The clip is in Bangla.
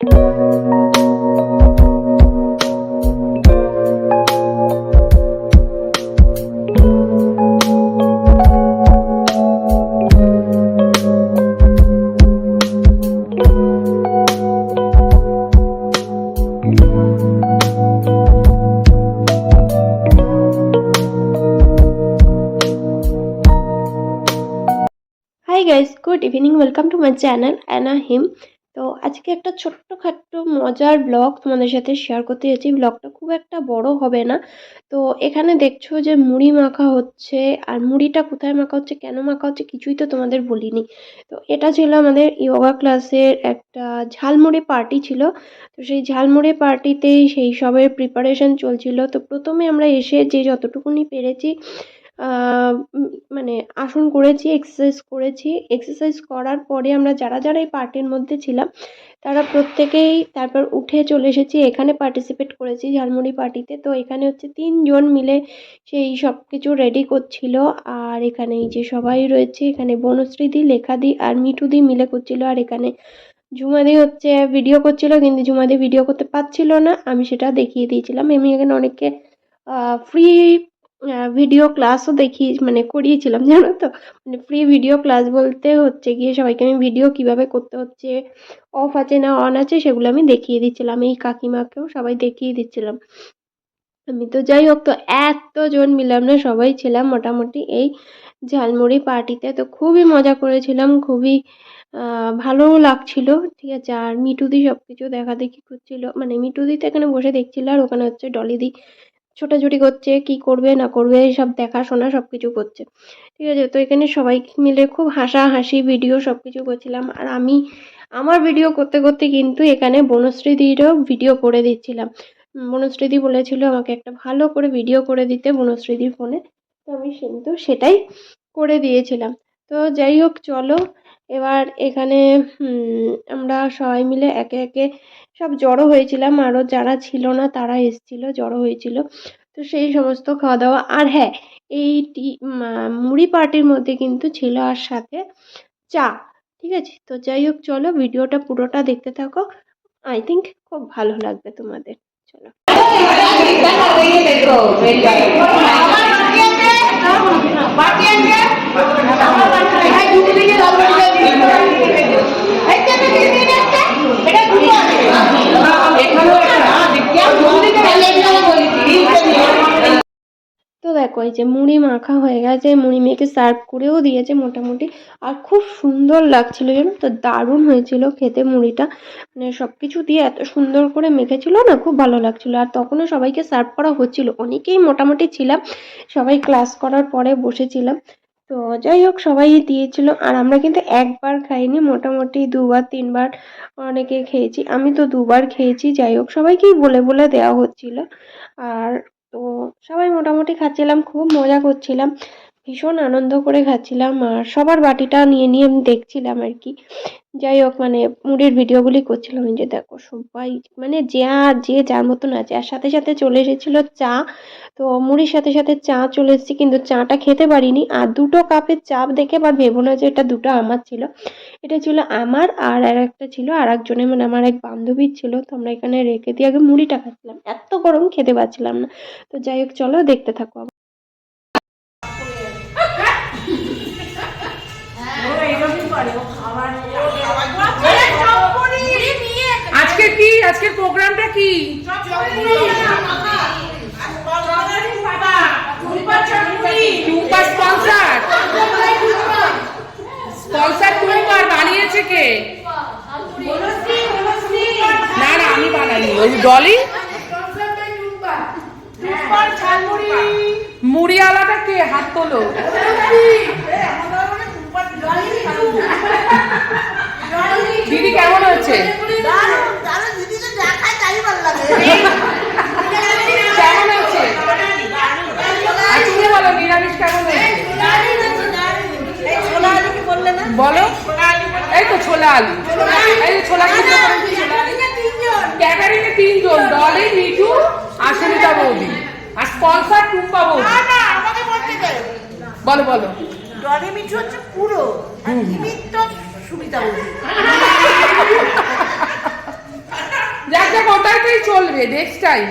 Hi guys good evening. Welcome to my channel anna him. তো আজকে একটা ছোট্টখাট্ট মজার ব্লগ তোমাদের সাথে শেয়ার করতে যাচ্ছি। ব্লগটা খুব একটা বড় হবে না। তো এখানে দেখছ যে মুড়ি মাখা হচ্ছে আর মুড়িটা কোথায় মাখা হচ্ছে, কেন মাখা হচ্ছে কিছুই তো তোমাদের বলিনি। তো এটা ছিল আমাদের ইয়োগা ক্লাসের একটা ঝালমুড়ি পার্টি ছিল। তো সেই ঝালমুড়ি পার্টিতেই সেই সবের প্রিপারেশন চলছিল। তো প্রথমে আমরা এসে যে যতটুকুনি পেরেছি মানে আসন করেছি এক্সারসাইজ করেছি। এক্সারসাইজ করার পরে আমরা যারা যারা এই পার্টির মধ্যে ছিলাম, তারা প্রত্যেকেই তারপর উঠে চলে এসেছি। এখানে পার্টিসিপেট করেছি ঝালমুড়ি পার্টিতে তো। এখানে হচ্ছে তিনজন মিলে সেই সব কিছু রেডি করছিল। আর এখানে এই যে সবাই রয়েছে, এখানে বনশ্রীদি, লেখাদি আর মিঠুদি মিলে করছিল। আর এখানে ঝুমাদি হচ্ছে ভিডিও করছিল, কিন্তু ঝুমাদি ভিডিও করতে পারছিল না। আমি সেটা দেখিয়ে দিয়েছিলাম। আমি এখানে অনেককে ফ্রি ভিডিও ক্লাসও দেখিয়ে মানে করিয়েছিলাম, জানো তো? মানে ফ্রি ভিডিও ক্লাস বলতে হচ্ছে গিয়ে সবাইকে আমি ভিডিও কীভাবে করতে হচ্ছে অফ আছে না অন আছে, সেগুলো আমি দেখিয়ে দিচ্ছিলাম, এই কাকিমাকেও সবাই দেখিয়ে দিচ্ছিলাম। আমি তো যাই হোক, তো এতজন মিলে আমরা সবাই ছিলাম মোটামুটি এই ঝালমুড়ি পার্টিতে তো খুবই মজা করেছিলাম, খুবই ভালোও লাগছিল, ঠিক আছে? আর মিটুদি সব কিছু দেখাদেখি করছিল মানে মিঠুদি তো এখানে বসে দেখছিল, আর ওখানে হচ্ছে ডলিদি ছোটাছুটি করছে, কি করবে, না করবে সব দেখাশোনা সব কিছু করছে। ঠিক আছে, তো এখানে সবাই মিলে খুব হাসাহাসি ভিডিও সব কিছু করছিলাম। আর আমি, আমার ভিডিও করতে করতে কিন্তু এখানে বনশ্রীদিরও ভিডিও করে দিচ্ছিলাম। বনশ্রীদি বলেছিল আমাকে একটা ভালো করে ভিডিও করে দিতে বনশ্রীদির ফোনে তো আমি কিন্তু সেটাই করে দিয়েছিলাম। তো যাই হোক, চলো এবার এখানে আমরা সবাই মিলে একে একে সব জড়ো হয়েছিলাম আরও যারা ছিল না তারা এসেছিল জড়ো হয়েছিল তো সেই সমস্ত খাওয়া দাওয়া আর হ্যাঁ এই টি মুড়ি পার্টির মধ্যে কিন্তু ছিল আর সাথে চা ঠিক আছে তো যাই হোক চলো ভিডিওটা পুরোটা দেখতে থাকো আই থিঙ্ক খুব ভালো লাগবে তোমাদের চলো দেখো এই যে মুড়ি মাখা হয়ে গেছে, মুড়ি মেখে সার্ভ করেও দিয়েছে মোটামুটি। আর খুব সুন্দর লাগছিল জানো তো, দারুণ হয়েছিল খেতে মুড়িটা। মানে সব কিছু দিয়ে এত সুন্দর করে মেখেছিল না, খুব ভালো লাগছিল। আর তখনও সবাইকে সার্ভ করা হচ্ছিল। অনেকেই মোটামুটি ছিলাম, সবাই ক্লাস করার পরে বসেছিলাম। তো যাই হোক, সবাই দিয়েছিল। আর আমরা কিন্তু একবার খাইনি, মোটামুটি দুবার, তিনবার অনেকে খেয়েছি। আমি তো দুবার খেয়েছি, যাই হোক, সবাইকেই বলে বলে দেওয়া হচ্ছিল। আর তো সবাই মোটামুটি খাচ্ছিলাম, খুব মজা করছিলাম, ভীষণ আনন্দ করে খাচ্ছিলাম আর সবার বাটিটা নিয়ে নিয়ে আমি দেখছিলাম আর কি। যাই হোক মানে মুড়ির ভিডিওগুলি করছিলাম যে দেখো, সবাই মানে যে যে যার মতন আছে। আর সাথে সাথে চলে এসেছিল চা। তো মুড়ির সাথে সাথে চা চলে এসেছে, কিন্তু চাটা খেতে পারিনি। আর দুটো কাপের চা দেখে আবার ভেবো না যে এটা দুটো আমার ছিল। এটা ছিল আমার আর আর একটা ছিল আর একজনের মানে আমার এক বান্ধবীর ছিল। তো আমরা এখানে রেখে দিয়ে আগে মুড়িটা খাচ্ছিলাম। এত গরম খেতে পারছিলাম না। তো যাই হোক, চলো দেখতে থাকো প্রোগ্রামটা কি টুম্পা স্পন্সর বানিয়েছে কে না না আমি বানাইনি ওই ডলি মুড়িওয়ালাটা কে হাত তোলো দিদি কেমন হচ্ছে কেমন হচ্ছে আজকে বলো নিরামিষ কেমন হয়েছে বলো এই তো ছোলা আলু এই যে ছোলা ক্যাটারিংয়ে তিনজন। ডলি মিঠু আর বৌদি। আর স্পন্সর টুম্পা বৌদি। বলো বলো। ডলি মিঠু হচ্ছে পুরো আর নিমিত্ত সুবিধা বলি ওটাতেই চলবে নেক্সট টাইম